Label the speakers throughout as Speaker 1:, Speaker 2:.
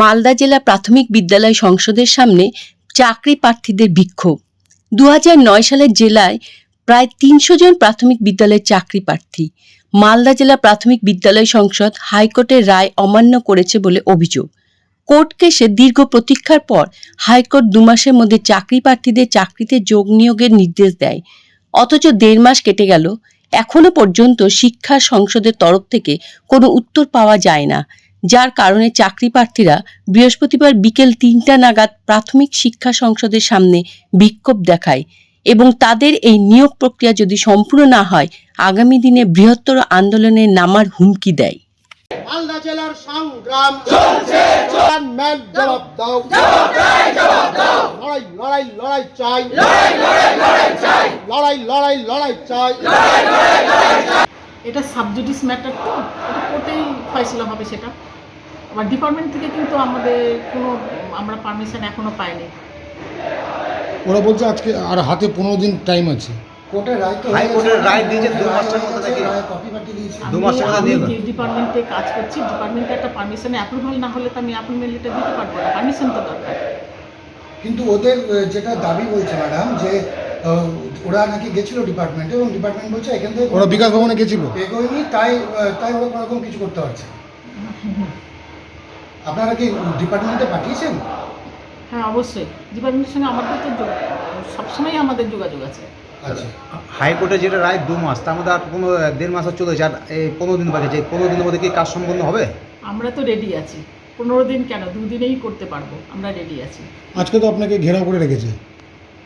Speaker 1: মালদা জেলা প্রাথমিক বিদ্যালয় সংসদের সামনে চাকরি প্রার্থীদের বিক্ষোভ। দু সালের জেলায় প্রায় তিনশো জন প্রাথমিক বিদ্যালয়ের চাকরি প্রার্থী। মালদা জেলা প্রাথমিক বিদ্যালয় সংসদ হাইকোর্টের রায় অমান্য করেছে বলে অভিযোগ। কোর্ট কেসে দীর্ঘ প্রতীক্ষার পর হাইকোর্ট দু মাসের মধ্যে চাকরি প্রার্থীদের চাকরিতে যোগ নিয়োগের নির্দেশ দেয়। অথচ দেড় মাস কেটে গেল। এখনও পর্যন্ত শিক্ষা সংসদের তরফ থেকে কোনো উত্তর পাওয়া যায় না। যার কারণে চাকরি প্রার্থীরা বৃহস্পতিবার বিকেল তিনটা নাগাদ প্রাথমিক শিক্ষা সংসদের সামনে বিক্ষোভ দেখায় এবং তাদের এই নিয়োগ প্রক্রিয়া যদি সম্পূর্ণ না হয় আগামী দিনে বৃহত্তর আন্দোলনে নামার হুমকি দেয়।
Speaker 2: মালদা জেলার সংগ্রাম ম্যান জবাব দাও। লড়াই লড়াই লড়াই চাই। লড়াই লড়াই লড়াই চাই।
Speaker 3: এটা সাবজুডিস ম্যাটার তো কোর্টেই ফয়সলা হবে সেটা। আবার ডিপার্টমেন্ট থেকে কিন্তু আমাদের কোনো আমরা পারমিশন এখনও পাইনি।
Speaker 4: ওরা বলছে আজকে আর হাতে পনেরো দিন টাইম আছে।
Speaker 2: কোর্টের রায় তো
Speaker 5: হাইকোর্টের রায় দিয়েছে দু মাসের মধ্যে নাকি?
Speaker 2: কপি পাঠিয়ে দিয়েছি।
Speaker 5: দু মাসের মধ্যে দিয়ে।
Speaker 3: ডিপার্টমেন্টে কাজ করছি ডিপার্টমেন্টে একটা পারমিশনে অ্যাপ্রুভাল না হলে তো আমি অ্যাপয়েন্টমেন্ট লেটার দিতে পারব না। পারমিশন তো দরকার।
Speaker 6: কিন্তু ওদের যেটা দাবি বলছে ম্যাডাম যে ওরা নাকি গেছিল ডিপার্টমেন্টে এবং ডিপার্টমেন্ট বলছে এখান থেকে
Speaker 4: ওরা বিকাশ ভবনে গেছিল।
Speaker 6: এগোয়নি তাই তাই ওরা কোনো রকম কিছু করতে পারছে না। আপনারা কি ডিপার্টমেন্টে পাঠিয়েছেন?
Speaker 3: হ্যাঁ অবশ্যই। ডিপার্টমেন্টের সঙ্গে আমাদের তো যোগ- সবসময় আমাদের যোগাযোগ আছে।
Speaker 6: আচ্ছা।
Speaker 5: হাইকোর্টে যেটা রায় দু মাস তার মধ্যে আর পনেরো দেড় মাস আর চলেছে। আর এই পনেরো দিন বাকি যে পনেরো দিনের মধ্যে কি কাজ সম্পন্ন হবে?
Speaker 3: আমরা তো রেডি আছি। পনেরো দিন কেন? দুদিনেই করতে পারব। আমরা রেডি আছি।
Speaker 4: আজকে তো আপনাকে ঘেরাও করে রেখেছে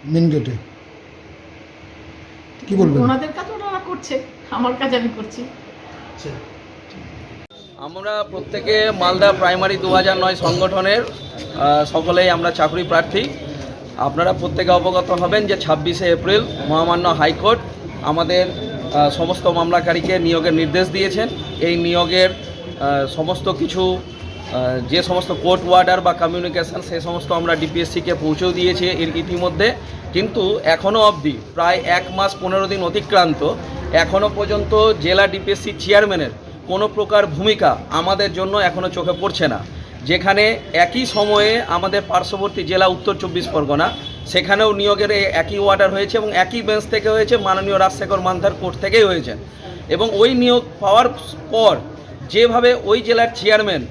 Speaker 4: মেন গেটে। কি বলবেন?
Speaker 3: ওনাদের কাজ ওনারা করছে। আমার কাজ আমি করছি।
Speaker 7: আমরা প্রত্যেকে মালদা প্রাইমারি দু নয় সংগঠনের সকলেই আমরা চাকরি প্রার্থী। আপনারা প্রত্যেকে অবগত হবেন যে ছাব্বিশে এপ্রিল মহামান্য হাইকোর্ট আমাদের সমস্ত মামলাকারীকে নিয়োগের নির্দেশ দিয়েছেন। এই নিয়োগের সমস্ত কিছু যে সমস্ত কোর্ট ওয়ার্ডার বা কমিউনিকেশন সে সমস্ত আমরা ডিপিএসসিকে পৌঁছেও দিয়েছি এর ইতিমধ্যে। কিন্তু এখনও অবধি প্রায় এক মাস পনেরো দিন অতিক্রান্ত। এখনও পর্যন্ত জেলা ডিপিএসসি চেয়ারম্যানের কোনো প্রকার ভূমিকা আমাদের জন্য এখনও চোখে পড়ছে না। যেখানে একই সময়ে আমাদের পার্শ্ববর্তী জেলা উত্তর চব্বিশ পরগনা, সেখানেও নিয়োগের একই অর্ডার হয়েছে এবং একই বেঞ্চ থেকে হয়েছে মাননীয় রাজশেখর মান্ধার কোর্ট থেকেই হয়েছে। এবং ওই নিয়োগ পাওয়ার পর যেভাবে ওই জেলার চেয়ারম্যান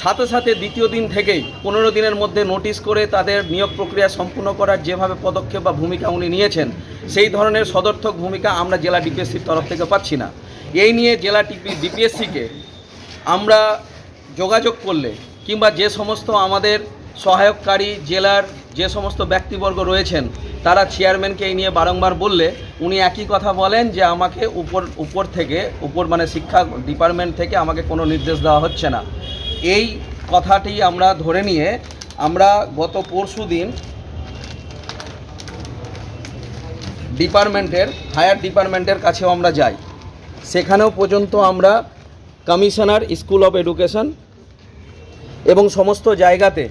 Speaker 7: সাথে সাথে দ্বিতীয় দিন থেকেই পনেরো দিনের মধ্যে নোটিশ করে তাদের নিয়োগ প্রক্রিয়া সম্পূর্ণ করার যেভাবে পদক্ষেপ বা ভূমিকা উনি নিয়েছেন, সেই ধরনের সদর্থক ভূমিকা আমরা জেলা ডিপিএসসির তরফ থেকে পাচ্ছি না। এই নিয়ে জেলা টিপি ডিপিএসসিকে আমরা যোগাযোগ করলে কিংবা যে সমস্ত আমাদের সহায়ককারী জেলার যে সমস্ত ব্যক্তিবর্গ রয়েছেন, তারা চেয়ারম্যানকে এই নিয়ে বারংবার বললে উনি একই কথা বলেন যে আমাকে উপর উপর থেকে, উপর মানে শিক্ষা ডিপার্টমেন্ট থেকে আমাকে কোনো নির্দেশ দেওয়া হচ্ছে না। এই কথাটি আমরা ধরে নিয়ে আমরা গত পরশু দিন ডিপার্টমেন্টের হায়ার ডিপার্টমেন্টের কাছেও আমরা যাই। সেখানেও পর্যন্ত আমরা কমিশনার, স্কুল অফ এডুকেশন এবং সমস্ত জায়গাতে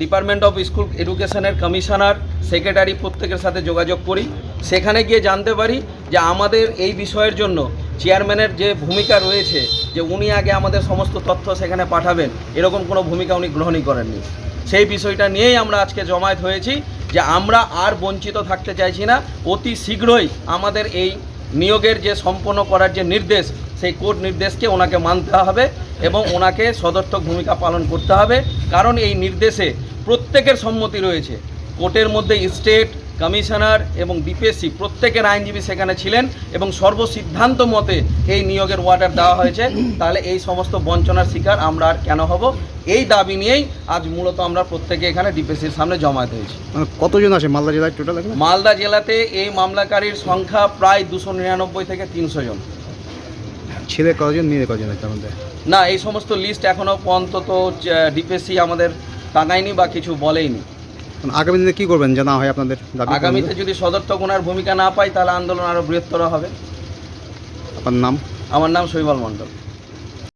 Speaker 7: ডিপার্টমেন্ট অফ স্কুল এডুকেশনের কমিশনার, সেক্রেটারি প্রত্যেকের সাথে যোগাযোগ করি। সেখানে গিয়ে জানতে পারি যে আমাদের এই বিষয়ের জন্য চেয়ারম্যানের যে ভূমিকা রয়েছে, যে উনি আগে আমাদের সমস্ত তথ্য সেখানে পাঠাবেন, এরকম কোনো ভূমিকা উনি গ্রহণই করেননি। সেই বিষয়টা নিয়েই আমরা আজকে জমায়েত হয়েছি যে আমরা আর বঞ্চিত থাকতে চাইছি না। অতি শীঘ্রই আমাদের এই নিয়োগের যে সম্পন্ন করার যে নির্দেশ, সেই কোর্ট নির্দেশকে ওনাকে মানতে হবে এবং ওনাকে সদর্থক ভূমিকা পালন করতে হবে। কারণ এই নির্দেশে প্রত্যেকের সম্মতি রয়েছে। কোর্টের মধ্যে স্টেট কমিশনার এবং ডিপিএসসি প্রত্যেকের আইনজীবী সেখানে ছিলেন এবং সর্বসিদ্ধান্ত মতে এই নিয়োগের অর্ডার দেওয়া হয়েছে। তাহলে এই সমস্ত বঞ্চনার শিকার আমরা আর কেন হব? এই দাবি নিয়েই আজ মূলত আমরা প্রত্যেকে এখানে ডিপিএসসির সামনে জমায়েত হয়েছি।
Speaker 5: মানে কতজন আছে? মালদা জেলায় টোটাল
Speaker 7: মালদা জেলাতে এই মামলাকারীর সংখ্যা প্রায় দুশো নিরানব্বই থেকে তিনশো জন।
Speaker 5: ছেলে কজন মেয়ে কজন
Speaker 7: না এই সমস্ত লিস্ট এখনও অন্তত ডিপিএসসি আমাদের টাঙায়নি বা কিছু বলেইনি।
Speaker 5: আগামী দিনে কি করবেন জানা হয় আপনাদের
Speaker 7: আগামীতে যদি সদর্থক ওনার ভূমিকা না পাই তাহলে আন্দোলন আরও বৃহত্তর হবে।
Speaker 5: আপনার নাম?
Speaker 7: আমার নাম শৈবাল মণ্ডল।